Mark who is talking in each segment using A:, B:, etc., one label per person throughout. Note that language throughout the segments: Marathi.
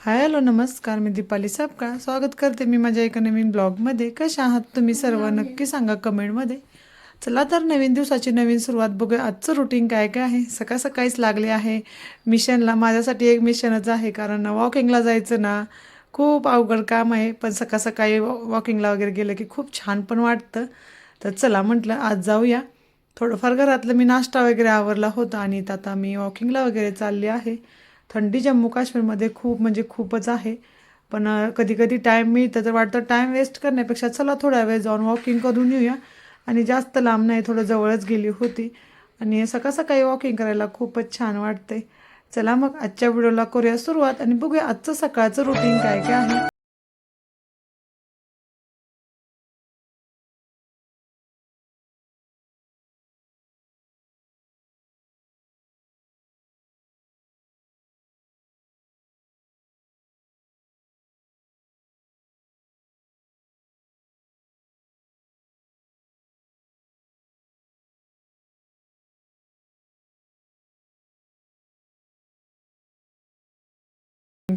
A: हाय हॅलो नमस्कार मी दीपाली सापकाळ स्वागत करते मी माझ्या एका नवीन ब्लॉगमध्ये. कशा आहात तुम्ही सर्व? नक्की सांगा कमेंटमध्ये. चला तर नवीन दिवसाची नवीन सुरुवात बघूया. आजचं रुटीन काय काय आहे? सकाळ सकाळीच लागले आहे. मिशनला माझ्यासाठी एक मिशनच आहे कारण वॉकिंगला जायचं ना खूप अवघड काम आहे. पण सकाळ सकाळी वॉकिंगला वगैरे गेलं की खूप छान पण वाटतं. तर चला म्हटलं आज जाऊया. थोडंफार घरातलं मी नाश्ता वगैरे आवरला होता आणि आता मी वॉकिंगला वगैरे चालली आहे. थंडी जम्मू काश्मीरमध्ये खूप म्हणजे खूपच आहे. पण कधी कधी टाईम मिळतं तर वाटतं टाईम वेस्ट करण्यापेक्षा चला थोड्या वेळ जाऊन वॉकिंग करून येऊया. आणि जास्त लांब नाही थोडं जवळच गेली होती. आणि सकाळ सकाळी वॉकिंग करायला खूपच छान वाटते चला मग आजच्या व्हिडिओला करूया सुरुवात आणि बघूया आजचं सकाळचं रुटीन काय काय आहे.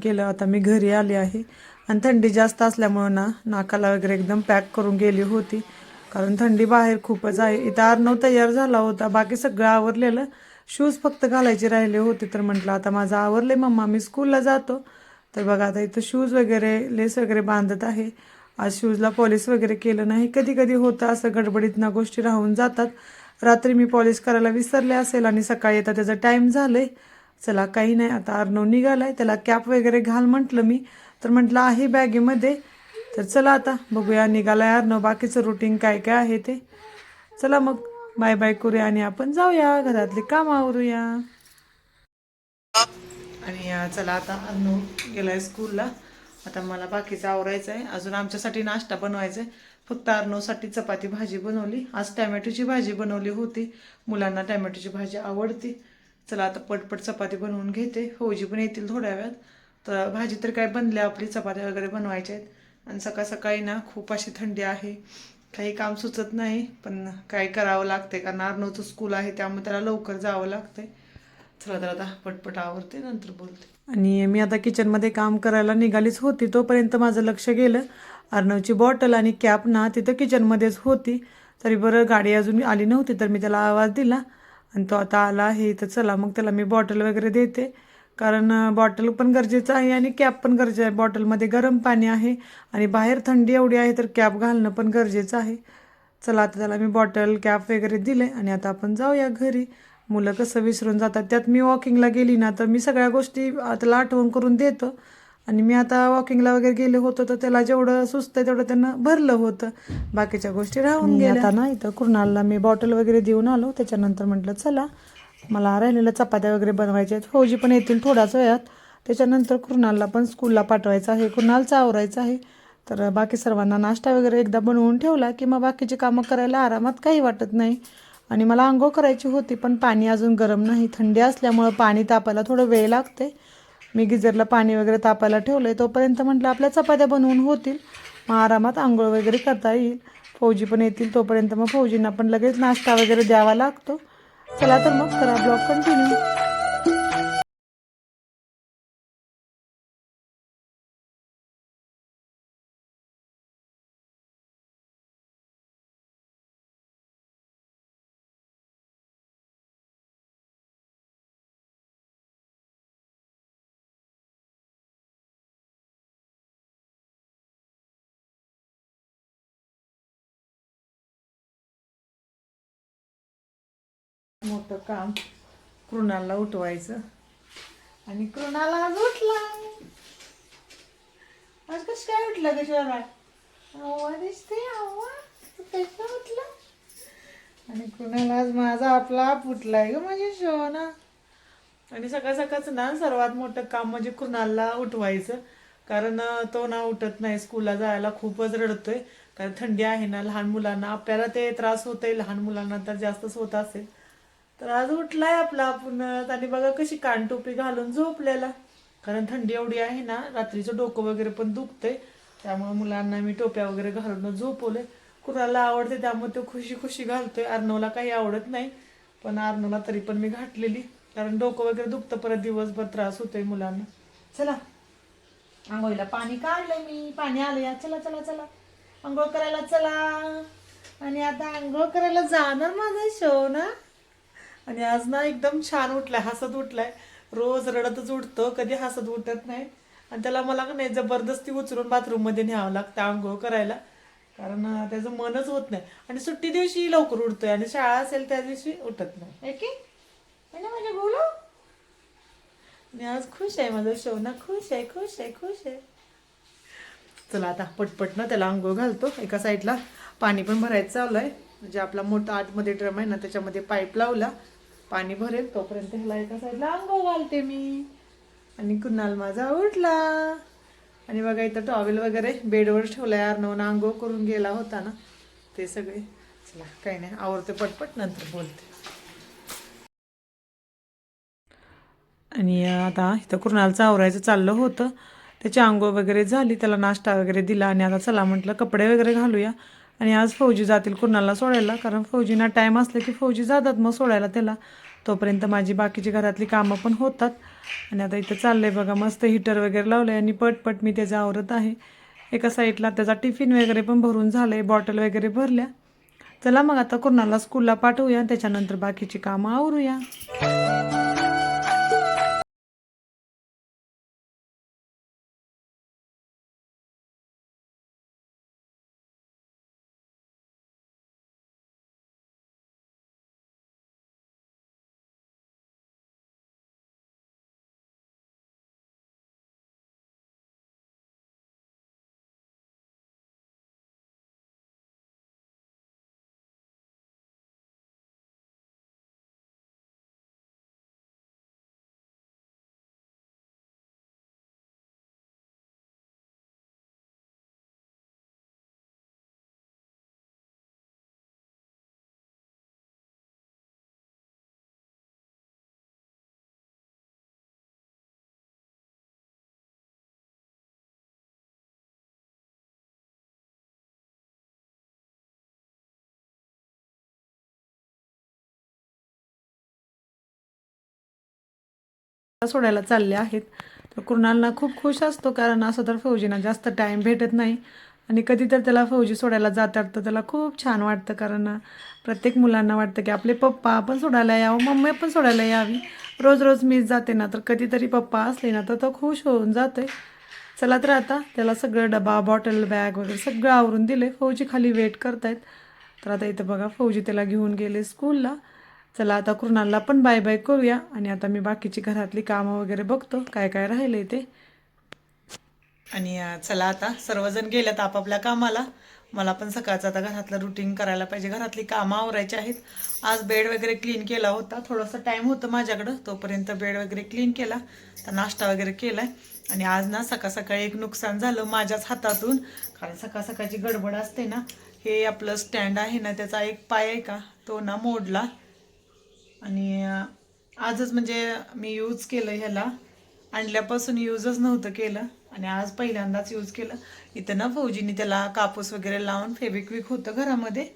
A: केलं. आता मी घरी आले आहे. आणि थंडी जास्त असल्यामुळं ना नाकाला वगैरे एकदम पॅक करून गेली होती. कारण थंडी बाहेर खूपच आहे. इथं आर्नव तयार झाला होता. बाकी सगळं आवरलेलं. शूज फक्त घालायचे राहिले होते तर म्हटलं आता माझं आवरले मम्मा. मी स्कूलला जातो. तर बघा आता इथं शूज वगैरे लेस वगैरे बांधत आहे. आज शूजला पॉलिश वगैरे केलं नाही. कधी कधी होतं असं गडबडीत गोष्टी राहून जातात. रात्री मी पॉलिश करायला विसरले असेल आणि सकाळी येतात त्याचा टाईम झालं आहे चला काही नाही आता अर्णव निघालाय त्याला कॅप वगैरे घाल म्हटलं मी. तर म्हटलं आहे बॅगेमध्ये. तर चला आता बघूया निघालाय अर्णव. बाकीचं रुटीन काय काय आहे ते. चला मग बाय बाय करूया आणि आपण जाऊया घरातले काम आवरूया. आणि चला आता अर्णव गेलाय स्कूलला आता मला बाकीचं आवरायचं आहे अजून आमच्यासाठी नाश्ता बनवायचा आहे फक्त अर्णवसाठी चपाती भाजी बनवली. आज टॅमॅटोची भाजी बनवली होती. मुलांना टॅमॅटोची भाजी आवडती. चला आता पटपट चपाती बनवून घेते. फौजी पण येतील थोड्या वेळात. तर भाजी तर काय बनली आपली चपात्या वगैरे बनवायच्या आहेत. आणि सकाळ सकाळी ना खूप अशी थंडी आहे. काही काम सुचत नाही पण काय करावं लागते कारण अर्नवचं स्कूल आहे त्यामुळे त्याला लवकर जावं लागतंय. चला तर आता पटपट आवरते नंतर बोलते. आणि मी आता किचनमध्ये काम करायला निघालीच होती तोपर्यंत माझं लक्ष गेलं. अर्णवची बॉटल आणि कॅप ना तिथं किचनमध्येच होती. तरी बरं गाडी अजून आली नव्हती तर मी त्याला आवाज दिला. आणि तो आता आला आहे तर चला मग त्याला मी बॉटल वगैरे देते. कारण बॉटल पण गरजेचं आहे आणि कॅप पण गरजेचं आहे. बॉटलमध्ये गरम पाणी आहे आणि बाहेर थंडी एवढी आहे तर कॅप घालणं पण गरजेचं आहे. चला आता त्याला मी बॉटल कॅप वगैरे दिले आणि आता आपण जाऊया घरी. मुलं कसं विसरून जातात. त्यात मी वॉकिंगला गेली ना तर मी सगळ्या गोष्टी त्याला आठवण करून देतो. आणि मी आता वॉकिंगला वगैरे गेले होतो तर त्याला जेवढं सुस्त आहे तेवढं त्यानं भरलं होतं. बाकीच्या गोष्टी राहून गेल्या. आता ना इथं कुर्नालला मी बॉटल वगैरे देऊन आलो. त्याच्यानंतर म्हटलं चला मला राहिलेल्या चपात्या वगैरे बनवायच्या आहेत. फौजी पण येतील थोड्याच वेळात. त्याच्यानंतर कुर्नालला पण स्कूलला पाठवायचं आहे. कुर्नालचं आवरायचं आहे. तर बाकी सर्वांना नाश्ता वगैरे एकदा बनवून ठेवला की मग बाकीची कामं करायला आरामात काही वाटत नाही. आणि मला आंघोळ करायची होती पण पाणी अजून गरम नाही. थंडी असल्यामुळं पाणी तापायला थोडं वेळ लागते. मी गिजरला पाणी वगैरे तापायला ठेवलं आहे तोपर्यंत म्हटलं आपल्या चपात्या बनवून होतील. मग आरामात आंघोळ वगैरे करता येईल. फौजी पण येतील तोपर्यंत मग फौजींना पण लगेच नाश्ता वगैरे द्यावा लागतो. चला तर मग करा ब्लॉग कंटिन्यू. मोठं काम कृणाला उठवायचं. आणि कृणाला आज उठला आज कसं काय उठलं कशाला आव्हा दिसते आव्हा तू कसं उठलं? आणि कृणाला आज माझा आपला आप उठलाय ग माझी म्हणजे शोना आणि सकाळ सकाळच ना सर्वात मोठं काम म्हणजे कृणालला उठवायचं. कारण तो ना उठत नाही. स्कूलला जायला खूपच रडतोय. कारण थंडी आहे ना लहान मुलांना. आपल्याला ते त्रास होतोय. लहान मुलांना तर जास्तच होत असेल. तर आज उठलाय आपला आपण आणि बघा कशी कानटोपी घालून झोपलेला. कारण थंडी एवढी आहे ना रात्रीचं डोकं वगैरे पण दुखतंय. त्यामुळे मुलांना मी टोप्या वगैरे घालून झोपवले कुणाला आवडते त्यामुळे तो खुशी खुशी घालतोय. अर्णवला काही आवडत नाही. पण अर्णवला तरी पण मी घातलेली. कारण डोकं वगैरे दुखतं परत दिवसभर त्रास होतोय मुलांना. चला. आंघोळीला पाणी काढलंय मी. पाणी आलं या चला चला चला. आंघोळ करायला चला. आणि आता आंघोळ करायला जाणार माझा शो ना? आणि आज ना एकदम छान उठलाय हसत उठलाय. रोज रडतच उठतो कधी हसत उठत नाही. आणि त्याला मला का नाही जबरदस्ती उचलून बाथरूममध्ये न्यावं लागतं आंघोळ करायला. कारण त्याचं मनच होत नाही. आणि सुट्टी दिवशी लवकर उठतोय आणि शाळा असेल त्या दिवशी उठत नाही. माझ्या बोलू? आणि आज खुश आहे माझा शोना खुश आहे खुश आहे खुश आहे. चला आता पटपट ना त्याला आंघोळ घालतो. एका साईडला पाणी पण भरायचं चालू आहे. म्हणजे आपला मोठा आतमध्ये ड्रम आहे ना त्याच्यामध्ये पाईप लावला पाणी भरेल तोपर्यंत ह्याला एका साईडला आंघोळ घालते मी. आणि कुणाल माझा उठला. आणि बघा इथं टॉवेल वगैरे बेडवर ठेवलाय अर्णवून आंघोळ करून गेला होता ना ते सगळे. चला काही नाही आवडते पटपट नंतर बोलते. आणि आता इथं कुणालचं आवरायचं चाललं होतं. त्याची आंघोळ वगैरे झाली त्याला नाश्ता वगैरे दिला आणि आता चला म्हटलं कपडे वगैरे घालूया. आणि आज फौजी जातील कुणाला सोडायला? कारण फौजीना टाईम असलं की फौजी जातात मग सोडायला त्याला. तोपर्यंत माझी बाकीची घरातली कामं पण होतात. आणि आता इथं चाललं आहे बघा मस्त हिटर वगैरे लावलं आहे आणि पटपट मी त्याचं आवरत आहे. एका साईडला त्याचा टिफिन वगैरे पण भरून झालं आहे बॉटल वगैरे भरल्या. चला मग आता कुणाला स्कूलला पाठवूया त्याच्यानंतर बाकीची कामं आवरूया. सोडायला चालले आहेत. तर कृणालना खूप खुश असतो कारण असं तर फौजीना जास्त टाईम भेटत नाही. आणि कधी तर त्याला फौजी सोडायला जातात तर त्याला खूप छान वाटतं कारण प्रत्येक मुलांना वाटतं की आपले पप्पा पण सोडायला यावं मम्मी पण सोडायला यावी. रोज रोज मीच जाते ना तर कधीतरी पप्पा असले ना तर तो खुश होऊन जातोय. चला तर आता त्याला सगळं डबा बॉटल बॅग वगैरे सगळं आवरून दिले फौजी खाली वेट करतायत. तर आता इथं बघा फौजी त्याला घेऊन गेले स्कूलला चला आता कुणालला पण बाय बाय करूया. आणि आता मी बाकीची घरातली कामं वगैरे बघतो. काय काय राहिले ते. आणि चला आता सर्वजण गेल्यात आपापल्या कामाला. मला पण सकाळचं आता घरातलं रुटीन करायला पाहिजे. घरातली कामं आवरायची आहेत. आज बेड वगैरे क्लीन केला होता. थोडासा टाईम होतं माझ्याकडं. तोपर्यंत बेड वगैरे क्लीन केला. तर नाश्ता वगैरे केलाय. आणि आज ना सकाळ सकाळी एक नुकसान झालं माझ्याच हातातून. कारण सकाळ सकाळची गडबड असते ना हे आपलं स्टँड आहे ना त्याचा एक पाय आहे का? तो ना मोडला. आणि आजच म्हणजे मी यूज केलं ह्याला. आणल्यापासून यूजच नव्हतं केलं आणि आज पहिल्यांदाच यूज केलं. इथं ना फौजीनी त्याला कापूस वगैरे लावून फेबिक्विक होतं घरामध्ये.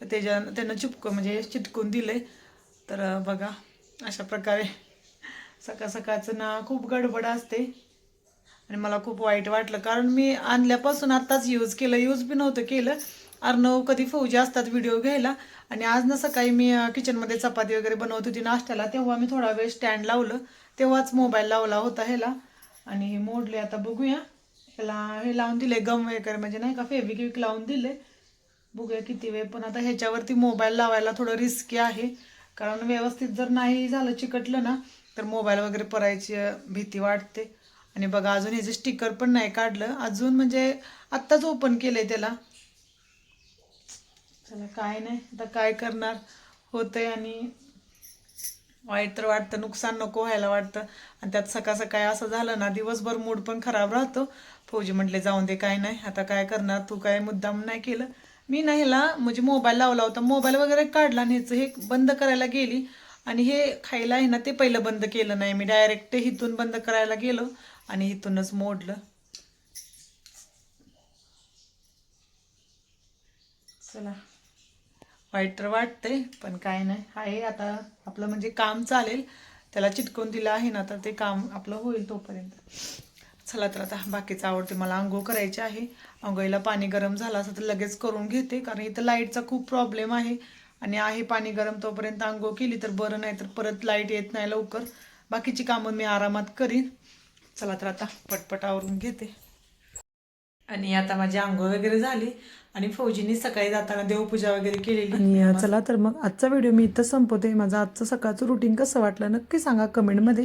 A: त्याच्या त्यानं चिपकं म्हणजे चिटकून दिले तर बघा अशा प्रकारे सकाळ सकाळचं ना खूप गडबड असते. आणि मला खूप वाईट वाटलं. कारण मी आणल्यापासून आत्ताच यूज केलं यूज बी नव्हतं केलं. अर्णव कधी फौजी असतात व्हिडिओ घ्यायला. आणि आज ना सकाळी मी किचनमध्ये चपाती वगैरे बनवत होती नाश्त्याला. तेव्हा मी थोडा वेळ स्टँड लावलं. तेव्हाच मोबाईल लावला होता ह्याला. आणि हे मोडले. आता बघूया. ह्याला हे लावून दिले. गम वगैरे म्हणजे नाही का फेविक्विक लावून दिले. बघूया किती वेळ. पण आता ह्याच्यावरती मोबाईल लावायला थोडं रिस्की आहे. कारण व्यवस्थित जर नाही झालं चिकटलं ना तर मोबाईल वगैरे परायची भीती वाटते. आणि बघा अजून ह्याचं स्टिकर पण नाही काढलं. अजून म्हणजे आत्ताच ओपन केलं आहे त्याला. चला काय नाही आता काय करणार? होतंय आणि वाईट तर वाटतं नुकसान नको व्हायला वाटतं. आणि त्यात सकाळ सकाळी असं झालं ना दिवसभर मूड पण खराब राहतो. फौजी म्हटले जाऊन दे काय नाही आता काय करणार? तू काय मुद्दाम नाही केलं. मी नाही ह्याला म्हणजे मोबाईल लावला होता. मोबाईल वगैरे काढला आणि ह्याचं हे बंद करायला गेली. आणि हे खायला आहे ना ते पहिलं बंद केलं नाही. मी डायरेक्ट हिथून बंद करायला गेलो आणि हिथूनच मोडलं. चला. वाईट तर वाटते पण काय नाही. आहे आता आपलं म्हणजे काम चालेल. त्याला चिटकून दिलं आहे ना तर ते काम आपलं होईल तोपर्यंत. चला तर आता बाकीचं आवडते मला आंघोळ करायची आहे. आंघोळीला पाणी गरम झालं असं तर लगेच करून घेते कारण इथं लाईटचा खूप प्रॉब्लेम आहे. आणि आहे पाणी गरम तोपर्यंत आंघोळ केली तर बरं नाही तर परत लाइट येत नाही लवकर. बाकीची कामं मी आरामात करीन. चला तर आता पटपट आवरून घेते. आणि आता माझी आंघोळ वगैरे झाली आणि फौजीनी सकाळी जाताना देवपूजा वगैरे केलेली. आणि चला तर मग आजचा व्हिडिओ मी इथं संपवते. माझं आजचं सकाळचं रुटीन कसं वाटलं नक्की सांगा कमेंटमध्ये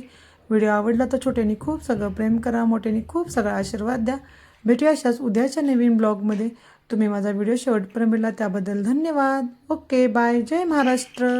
A: व्हिडिओ आवडला तर छोट्यानी खूप सगळं प्रेम करा मोठ्यानी खूप सगळा आशीर्वाद द्या. भेटूया अशाच उद्याच्या नवीन ब्लॉगमध्ये तुम्ही माझा व्हिडिओ शेवटपर्यंत मिळला त्याबद्दल धन्यवाद. ओके बाय जय महाराष्ट्र.